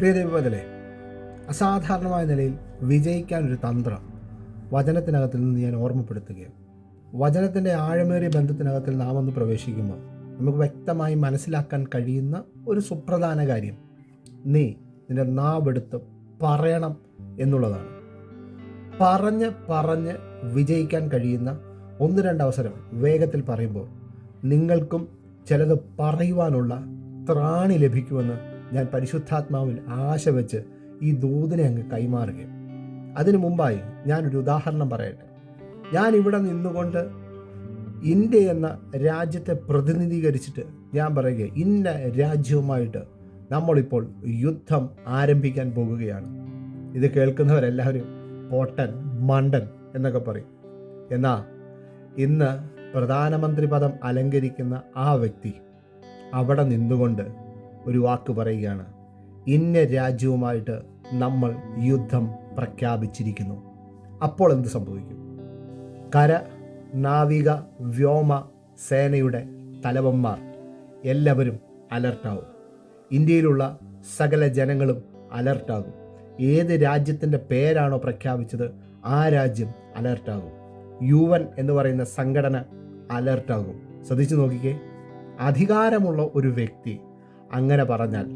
പ്രിയ ദൈവത്തിലെ അസാധാരണമായ നിലയിൽ വിജയിക്കാൻ ഒരു തന്ത്രം വചനത്തിനകത്തിൽ നിന്ന് ഞാൻ ഓർമ്മപ്പെടുത്തുകയാണ്. വചനത്തിന്റെ ആഴമേറിയ ബന്ധത്തിനകത്തിൽ നാം ഒന്ന് പ്രവേശിക്കുമ്പോൾ നമുക്ക് വ്യക്തമായി മനസ്സിലാക്കാൻ കഴിയുന്ന ഒരു സുപ്രധാന കാര്യം നീ നിന്റെ നാവെടുത്ത് പറയണം എന്നുള്ളതാണ്. പറഞ്ഞ് പറഞ്ഞ് വിജയിക്കാൻ കഴിയുന്ന ഒന്ന് രണ്ട് അവസരം വേഗത്തിൽ പറയുമ്പോൾ നിങ്ങൾക്കും ചിലത് പറയുവാനുള്ള ത്രാണി ലഭിക്കുമെന്ന് ഞാൻ പരിശുദ്ധാത്മാവിൽ ആശ വെച്ച് ഈ ദൂതനെ അങ്ങ് കൈമാറുകയും അതിനു മുമ്പായി ഞാനൊരു ഉദാഹരണം പറയട്ടെ. ഞാൻ ഇവിടെ നിന്നുകൊണ്ട് ഇന്ത്യ എന്ന രാജ്യത്തെ പ്രതിനിധീകരിച്ചിട്ട് ഞാൻ പറയുക ഇന്ന രാജ്യവുമായിട്ട് നമ്മളിപ്പോൾ യുദ്ധം ആരംഭിക്കാൻ പോകുകയാണ്. ഇത് കേൾക്കുന്നവരെല്ലാവരും പോട്ടൻ മണ്ടൻ എന്നൊക്കെ പറയും. എന്നാൽ ഇന്ന് പ്രധാനമന്ത്രി പദം അലങ്കരിക്കുന്ന ആ വ്യക്തി അവിടെ നിന്നുകൊണ്ട് ഒരു വാക്ക് പറയുകയാണ്. ഇന്ന രാജ്യവുമായിട്ട് നമ്മൾ യുദ്ധം പ്രഖ്യാപിച്ചിരിക്കുന്നു. അപ്പോൾ എന്ത് സംഭവിക്കും? കര നാവിക വ്യോമ സേനയുടെ തലവന്മാർ എല്ലാവരും അലർട്ടാവും. ഇന്ത്യയിലുള്ള സകല ജനങ്ങളും അലർട്ടാകും. ഏത് രാജ്യത്തിന്റെ പേരാണോ പ്രഖ്യാപിച്ചത് ആ രാജ്യം അലർട്ടാകും. യു എൻ എന്ന് പറയുന്ന സംഘടന അലർട്ടാകും. ശ്രദ്ധിച്ചു നോക്കിക്കേ. അധികാരമുള്ള ഒരു വ്യക്തി അങ്ങനെ പറഞ്ഞാൽ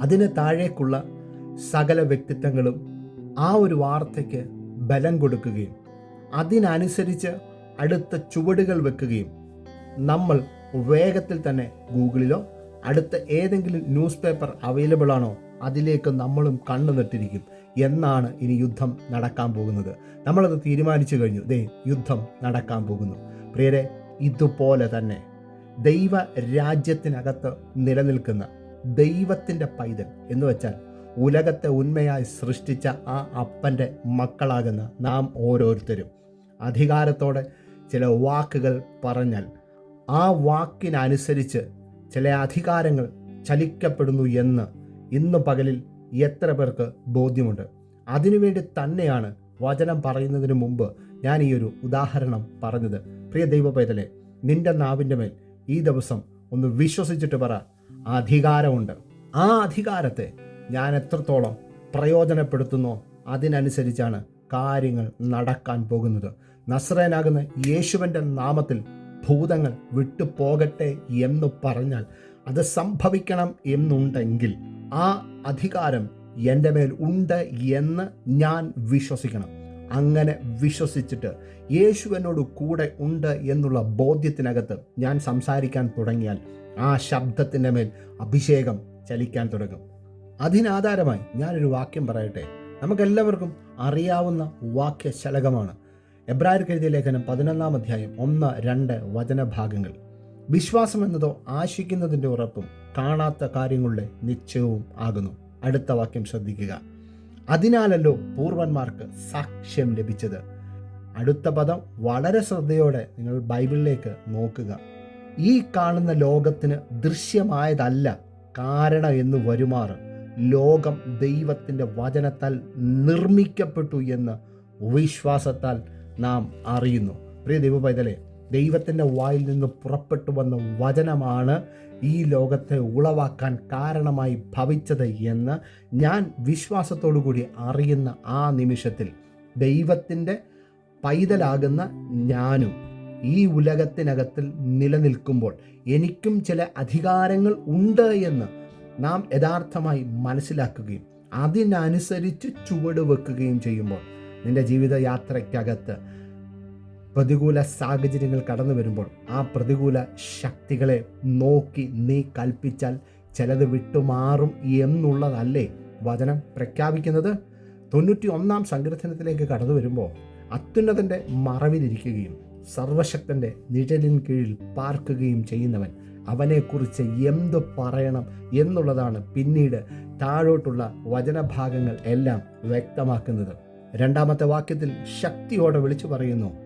അതിന് താഴേക്കുള്ള സകല വ്യക്തിത്വങ്ങളും ആ ഒരു വാർത്തയ്ക്ക് ബലം കൊടുക്കുകയും അതിനനുസരിച്ച് അടുത്ത ചുവടുകൾ വെക്കുകയും നമ്മൾ വേഗത്തിൽ തന്നെ ഗൂഗിളിലോ അടുത്ത ഏതെങ്കിലും ന്യൂസ് പേപ്പർ അവൈലബിൾ ആണോ അതിലേക്ക് നമ്മളും കണ്ണു നട്ടിരിക്കും എന്നാണ് ഇനി യുദ്ധം നടക്കാൻ പോകുന്നത്. നമ്മളത് തീരുമാനിച്ചു കഴിഞ്ഞു. ദേ യുദ്ധം നടക്കാൻ പോകുന്നു. പ്രിയരെ ഇതുപോലെ തന്നെ ദൈവ രാജ്യത്തിനകത്ത് നിലനിൽക്കുന്ന ദൈവത്തിന്റെ പൈതൽ എന്ന് വെച്ചാൽ ഉലകത്തെ ഉന്മയായി സൃഷ്ടിച്ച ആ അപ്പന്റെ മക്കളാകുന്ന നാം ഓരോരുത്തരും. അധികാരത്തോടെ ചില വാക്കുകൾ പറഞ്ഞാൽ ആ വാക്കിനനുസരിച്ച് ചില അധികാരങ്ങൾ ചലിക്കപ്പെടുന്നു എന്ന് ഇന്ന് പകലിൽ എത്ര പേർക്ക് ബോധ്യമുണ്ട്? അതിനുവേണ്ടി തന്നെയാണ് വചനം പറയുന്നതിന് മുമ്പ് ഞാൻ ഈ ഒരു ഉദാഹരണം പറഞ്ഞത്. പ്രിയ ദൈവ പൈതലെ നിന്റെ നാവിന്റെ മേൽ ഈ ദിവസം ഒന്ന് വിശ്വസിച്ചിട്ട് പറ. അധികാരമുണ്ട്. ആ അധികാരത്തെ ഞാൻ എത്രത്തോളം പ്രയോജനപ്പെടുത്തുന്നോ അതിനനുസരിച്ചാണ് കാര്യങ്ങൾ നടക്കാൻ പോകുന്നത്. നസ്രേനാകുന്ന യേശുവിന്റെ നാമത്തിൽ ഭൂതങ്ങൾ വിട്ടുപോകട്ടെ എന്ന് പറഞ്ഞാൽ അത് സംഭവിക്കണം എന്നുണ്ടെങ്കിൽ ആ അധികാരം എന്റെ മേൽ ഉണ്ട് എന്ന് ഞാൻ വിശ്വസിക്കണം. അങ്ങനെ വിശ്വസിച്ചിട്ട് യേശു എന്നോട് കൂടെ ഉണ്ട് എന്നുള്ള ബോധ്യത്തിനകത്ത് ഞാൻ സംസാരിക്കാൻ തുടങ്ങിയാൽ ആ ശബ്ദത്തിന്റെ മേൽ അഭിഷേകം ചലിക്കാൻ തുടങ്ങും. അതിനാധാരമായി ഞാനൊരു വാക്യം പറയട്ടെ. നമുക്കെല്ലാവർക്കും അറിയാവുന്ന വാക്യശലകമാണ്. ശലകമാണ് എഴുതിയ ലേഖനം പതിനൊന്നാം അധ്യായം ഒന്ന് രണ്ട് വചനഭാഗങ്ങൾ. വിശ്വാസം എന്നതോ ആശിക്കുന്നതിന്റെ ഉറപ്പും കാണാത്ത കാര്യങ്ങളുടെ നിശ്ചയവും ആകുന്നു. അടുത്ത വാക്യം ശ്രദ്ധിക്കുക. അതിനാലല്ലോ പൂർവന്മാർക്ക് സാക്ഷ്യം ലഭിച്ചത്. അടുത്ത പദം വളരെ ശ്രദ്ധയോടെ നിങ്ങൾ ബൈബിളിലേക്ക് നോക്കുക. ഈ കാണുന്ന ലോകത്തിന് ദൃശ്യമായതല്ല കാരണം എന്ന് വരുമാറ് ലോകം ദൈവത്തിന്റെ വചനത്താൽ നിർമ്മിക്കപ്പെട്ടു എന്ന് വിശ്വാസത്താൽ നാം അറിയുന്നു. പ്രിയ ദൈവ പൈതലെ ദൈവത്തിന്റെ വായിൽ നിന്ന് പുറപ്പെട്ടു വന്ന വചനമാണ് ഈ ലോകത്തെ ഉളവാക്കാൻ കാരണമായി ഭവിച്ചത് എന്ന് ഞാൻ വിശ്വാസത്തോടു കൂടി അറിയുന്ന ആ നിമിഷത്തിൽ ദൈവത്തിന്റെ പൈതലാകുന്ന ഞാനും ഈ ഉലകത്തിനകത്തിൽ നിലനിൽക്കുമ്പോൾ എനിക്കും ചില അധികാരങ്ങൾ ഉണ്ട് എന്ന് നാം യഥാർത്ഥമായി മനസ്സിലാക്കുകയും അതിനനുസരിച്ച് ചുവട് വെക്കുകയും ചെയ്യുമ്പോൾ നിന്റെ ജീവിതയാത്രയ്ക്കകത്ത് പ്രതികൂല സാഹചര്യങ്ങൾ കടന്നു വരുമ്പോൾ ആ പ്രതികൂല ശക്തികളെ നോക്കി നീ കൽപ്പിച്ചാൽ ചിലത് വിട്ടുമാറും എന്നുള്ളതല്ലേ വചനം പ്രഖ്യാപിക്കുന്നത്? തൊണ്ണൂറ്റി ഒന്നാം സങ്കീർത്തനത്തിലേക്ക് കടന്നു വരുമ്പോൾ അത്യുന്നതന്റെ മറവിലിരിക്കുകയും സർവശക്തന്റെ നിഴലിൻ കീഴിൽ പാർക്കുകയും ചെയ്യുന്നവൻ അവനെക്കുറിച്ച് എന്ത് പറയണം എന്നുള്ളതാണ് പിന്നീട് താഴോട്ടുള്ള വചനഭാഗങ്ങൾ എല്ലാം വ്യക്തമാക്കുന്നത്. രണ്ടാമത്തെ വാക്യത്തിൽ ശക്തിയോടെ വിളിച്ചു പറയുന്നു.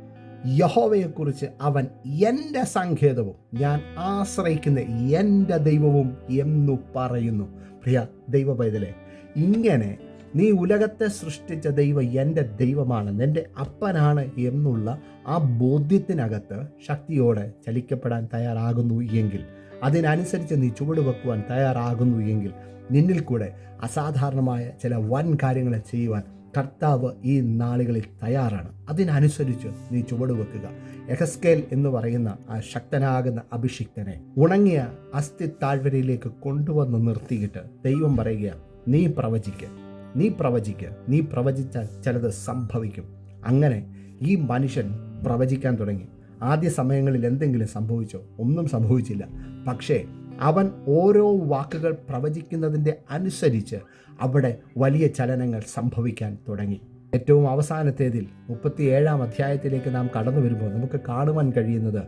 യഹോവയെക്കുറിച്ച് അവൻ എന്റെ സങ്കേതവും ഞാൻ ആശ്രയിക്കുന്ന എന്റെ ദൈവവും എന്നു പറയുന്നു. പ്രിയ ദൈവ പൈതലെ ഇങ്ങനെ നീ ഉലകത്തെ സൃഷ്ടിച്ച ദൈവം എന്റെ ദൈവമാണ് എന്റെ അപ്പനാണ് എന്നുള്ള ആ ബോധ്യത്തിനകത്ത് ശക്തിയോടെ ചലിക്കപ്പെടാൻ തയ്യാറാകുന്നു എങ്കിൽ അതിനനുസരിച്ച് നീ ചുവട് വെക്കുവാൻ തയ്യാറാകുന്നു എങ്കിൽ നിന്നിൽ കൂടെ അസാധാരണമായ ചില വൻ കാര്യങ്ങളെ ചെയ്യുവാൻ കർത്താവ് ഈ നാളുകളിൽ തയ്യാറാണ്. അതിനനുസരിച്ച് നീ ചുവട് വെക്കുക എഹസ്കേൽ എന്ന് പറയുന്ന ആ ശക്തനാകുന്ന അഭിഷിക്തനെ ഉണങ്ങിയ അസ്ഥി താഴ്വരയിലേക്ക് കൊണ്ടുവന്ന് നിർത്തിയിട്ട് ദൈവം പറയുക നീ പ്രവചിക്കുക നീ പ്രവചിക്കുക നീ പ്രവചിച്ചാൽ ചിലത് സംഭവിക്കും. അങ്ങനെ ഈ മനുഷ്യൻ പ്രവചിക്കാൻ തുടങ്ങി. ആദ്യ സമയങ്ങളിൽ എന്തെങ്കിലും സംഭവിച്ചോ? ഒന്നും സംഭവിച്ചില്ല. പക്ഷേ അവൻ ഓരോ വാക്കുകൾ പ്രവചിക്കുന്നതിന്റെ അനുസരിച്ച് അവിടെ വലിയ ചലനങ്ങൾ സംഭവിക്കാൻ തുടങ്ങി. ഏറ്റവും അവസാനത്തേതിൽ മുപ്പത്തിയേഴാം അധ്യായത്തിലേക്ക് നാം കടന്നു വരുമ്പോൾ നമുക്ക് കാണുവാൻ കഴിയുന്നത്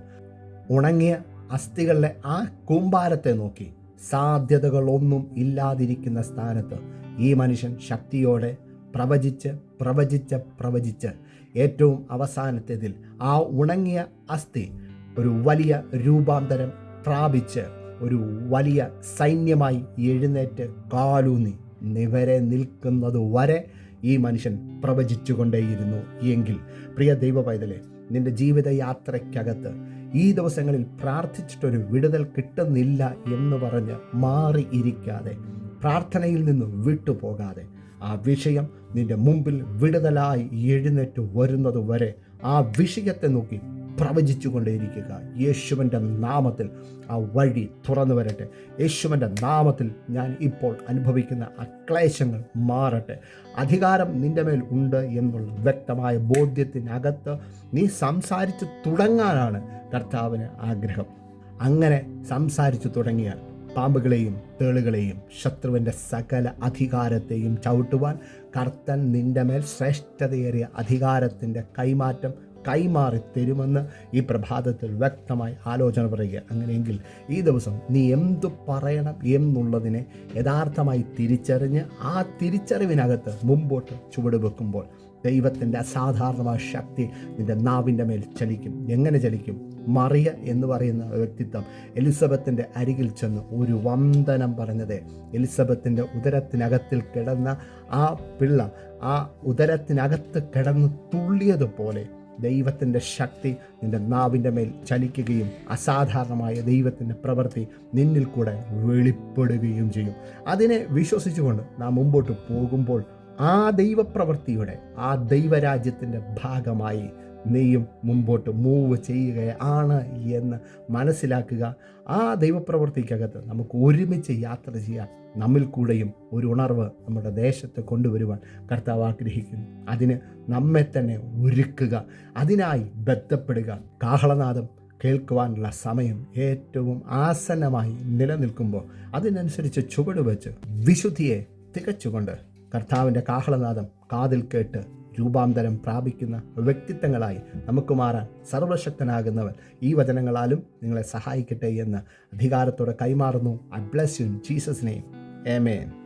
ഉണങ്ങിയ അസ്ഥികളിലെ ആ കൂമ്പാരത്തെ നോക്കി. സാധ്യതകളൊന്നും ഇല്ലാതിരിക്കുന്ന സ്ഥാനത്ത് ഈ മനുഷ്യൻ ശക്തിയോടെ പ്രവചിച്ച് പ്രവചിച്ച് പ്രവചിച്ച് ഏറ്റവും അവസാനത്തേതിൽ ആ ഉണങ്ങിയ അസ്ഥി ഒരു വലിയ രൂപാന്തരം പ്രാപിച്ച് ഒരു വലിയ സൈന്യമായി എഴുന്നേറ്റ് കാലൂന്നി നിവരെ നിൽക്കുന്നത് വരെ ഈ മനുഷ്യൻ പ്രവചിച്ചുകൊണ്ടേയിരുന്നു. എങ്കിൽ പ്രിയ ദൈവ പൈതലെ നിന്റെ ജീവിതയാത്രയ്ക്കകത്ത് ഈ ദിവസങ്ങളിൽ പ്രാർത്ഥിച്ചിട്ടൊരു വിടുതൽ കിട്ടുന്നില്ല എന്ന് പറഞ്ഞ് മാറിയിരിക്കാതെ പ്രാർത്ഥനയിൽ നിന്ന് വിട്ടുപോകാതെ ആ വിഷയം നിന്റെ മുമ്പിൽ വിടുതലായി എഴുന്നേറ്റ് വരുന്നതുവരെ ആ വിഷയത്തെ നോക്കി പ്രവചിച്ചുകൊണ്ടേയിരിക്കുക. യേശുവിന്റെ നാമത്തിൽ ആ വഴി തുറന്നു വരട്ടെ. യേശുവിന്റെ നാമത്തിൽ ഞാൻ ഇപ്പോൾ അനുഭവിക്കുന്ന അക്ലേശങ്ങൾ മാറട്ടെ. അധികാരം നിന്റെ മേൽ ഉണ്ട് എന്നുള്ള വ്യക്തമായ ബോധ്യത്തിനകത്ത് നീ സംസാരിച്ച് തുടങ്ങാനാണ് കർത്താവിന് ആഗ്രഹം. അങ്ങനെ സംസാരിച്ചു തുടങ്ങിയാൽ പാമ്പുകളെയും തേളുകളെയും ശത്രുവിന്റെ സകല അധികാരത്തെയും ചവിട്ടുവാൻ കർത്തൻ നിന്റെ മേൽ ശ്രേഷ്ഠതയേറിയ അധികാരത്തിന്റെ കൈമാറ്റം കൈമാറി തരുമെന്ന് ഈ പ്രഭാതത്തിൽ വ്യക്തമായി ആലോചന പറയുക. അങ്ങനെയെങ്കിൽ ഈ ദിവസം നീ എന്തു പറയണം എന്നുള്ളതിനെ യഥാർത്ഥമായി തിരിച്ചറിഞ്ഞ് ആ തിരിച്ചറിവിനകത്ത് മുമ്പോട്ട് ചുവട് വെക്കുമ്പോൾ ദൈവത്തിന്റെ അസാധാരണമായ ശക്തി നിന്റെ നാവിന്റെ മേൽ ചലിക്കും. എങ്ങനെ ചലിക്കും? മറിയ എന്ന് പറയുന്ന വ്യക്തിത്വം എലിസബത്തിന്റെ അരികിൽ ചെന്ന് ഒരു വന്ദനം പറഞ്ഞത് എലിസബത്തിന്റെ ഉദരത്തിനകത്തിൽ കിടന്ന ആ പിള്ള ആ ഉദരത്തിനകത്ത് കിടന്ന് തുള്ളിയതുപോലെ ദൈവത്തിന്റെ ശക്തി നിന്റെ നാവിന്റെ മേൽ ചലിക്കുകയും അസാധാരണമായ ദൈവത്തിന്റെ പ്രവൃത്തി നിന്നിൽ കൂടെ വെളിപ്പെടുകയും ചെയ്യും. അതിനെ വിശ്വസിച്ചുകൊണ്ട് നാം മുമ്പോട്ട് പോകുമ്പോൾ ആ ദൈവപ്രവൃത്തിയുടെ ആ ദൈവരാജ്യത്തിന്റെ ഭാഗമായി നീയും മുമ്പോട്ട് മൂവ് ചെയ്യുകയാണ് എന്ന് മനസ്സിലാക്കുക. ആ ദൈവപ്രവൃത്തിക്കകത്ത് നമുക്ക് ഒരുമിച്ച് യാത്ര ചെയ്യാൻ നമ്മിൽ കൂടെയും ഒരു ഉണർവ് നമ്മുടെ ദേശത്ത് കൊണ്ടുവരുവാൻ കർത്താവ് ആഗ്രഹിക്കുന്നു. അതിന് നമ്മെ തന്നെ ഒരുക്കുക. അതിനായി ബന്ധപ്പെടുക കാഹളനാദം കേൾക്കുവാനുള്ള സമയം ഏറ്റവും ആസന്നമായി നിലനിൽക്കുമ്പോൾ അതിനനുസരിച്ച് ചുവട് വെച്ച് വിശുദ്ധിയെ തികച്ചുകൊണ്ട് കർത്താവിന്റെ കാഹളനാദം കാതിൽ കേട്ട് രൂപാന്തരം പ്രാപിക്കുന്ന വ്യക്തിത്വങ്ങളായി നമുക്ക് മാറാൻ സർവശക്തനാകുന്നവൻ ഈ വചനങ്ങളാലും നിങ്ങളെ സഹായിക്കട്ടെ എന്ന് അധികാരത്തോടെ കൈമാറുന്നു. I you Jesus name